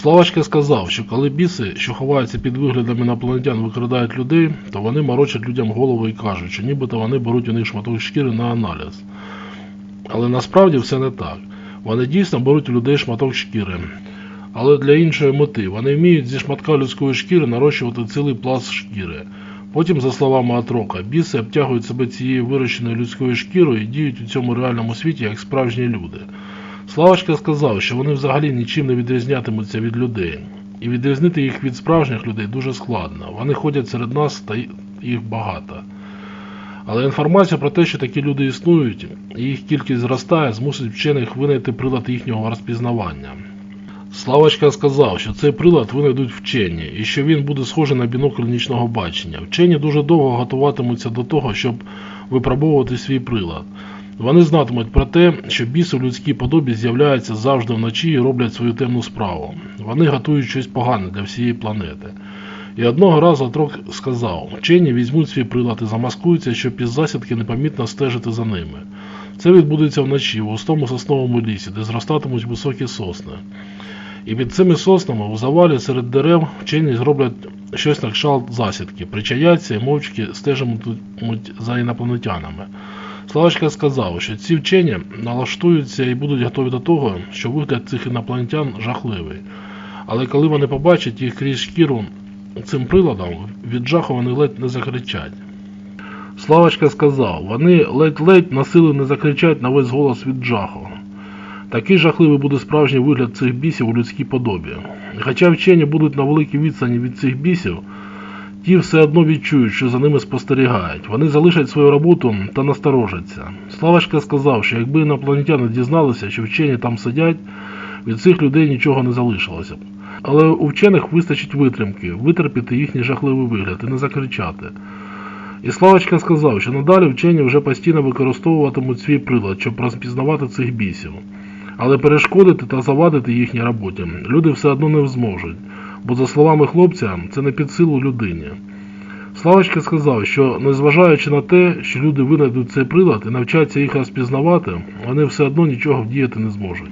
Славочка сказав, що коли біси, що ховаються під виглядом інопланетян, викрадають людей, то вони морочать людям голову і кажуть, що нібито вони беруть у них шматок шкіри на аналіз. Але насправді все не так. Вони дійсно беруть у людей шматок шкіри. Але для іншої мети вони вміють зі шматка людської шкіри нарощувати цілий пласт шкіри. Потім, за словами Атрока, біси обтягують себе цією вирощеною людською шкірою і діють у цьому реальному світі як справжні люди. Славочка сказав, що вони взагалі нічим не відрізнятимуться від людей. І відрізнити їх від справжніх людей дуже складно. Вони ходять серед нас та їх багато. Але інформація про те, що такі люди існують, і їх кількість зростає, змусить вчених винайти прилад їхнього розпізнавання. Славочка сказав, що цей прилад винайдуть вчені, і що він буде схожий на бінокль нічного бачення. Вчені дуже довго готуватимуться до того, щоб випробовувати свій прилад. Вони знатимуть про те, що біси в людській подобі з'являються завжди вночі і роблять свою темну справу. Вони готують щось погане для всієї планети. І одного разу Трок сказав, вчені візьмуть свій прилад і замаскуються, щоб із засідки непомітно стежити за ними. Це відбудеться вночі в густому сосновому лісі, де зростатимуть високі сосни. І під цими соснами у завалі серед дерев вчені зроблять щось на кшталт засідки, причаяться і мовчки стежитимуть за інопланетянами. Славочка сказав, що ці вчені налаштуються і будуть готові до того, що вигляд цих інопланетян жахливий. Але коли вони побачать їх крізь шкіру цим приладом, від жаху вони ледь не закричать. Славочка сказав, вони ледь-ледь на силу не закричать на весь голос від жаху. Такий жахливий буде справжній вигляд цих бісів у людській подобі. Хоча вчені будуть на великій відстані від цих бісів, ті все одно відчують, що за ними спостерігають. Вони залишать свою роботу та насторожаться. Славочка сказав, що якби інопланетяни дізналися, що вчені там сидять, від цих людей нічого не залишилося б. Але у вчених вистачить витримки, витерпіти їхній жахливий вигляд і не закричати. І Славочка сказав, що надалі вчені вже постійно використовуватимуть свій прилад, щоб розпізнавати цих бісів. Але перешкодити та завадити їхній роботі люди все одно не зможуть, бо, за словами хлопця, це не під силу людині. Славочка сказав, що незважаючи на те, що люди винайдуть цей прилад і навчаться їх розпізнавати, вони все одно нічого вдіяти не зможуть.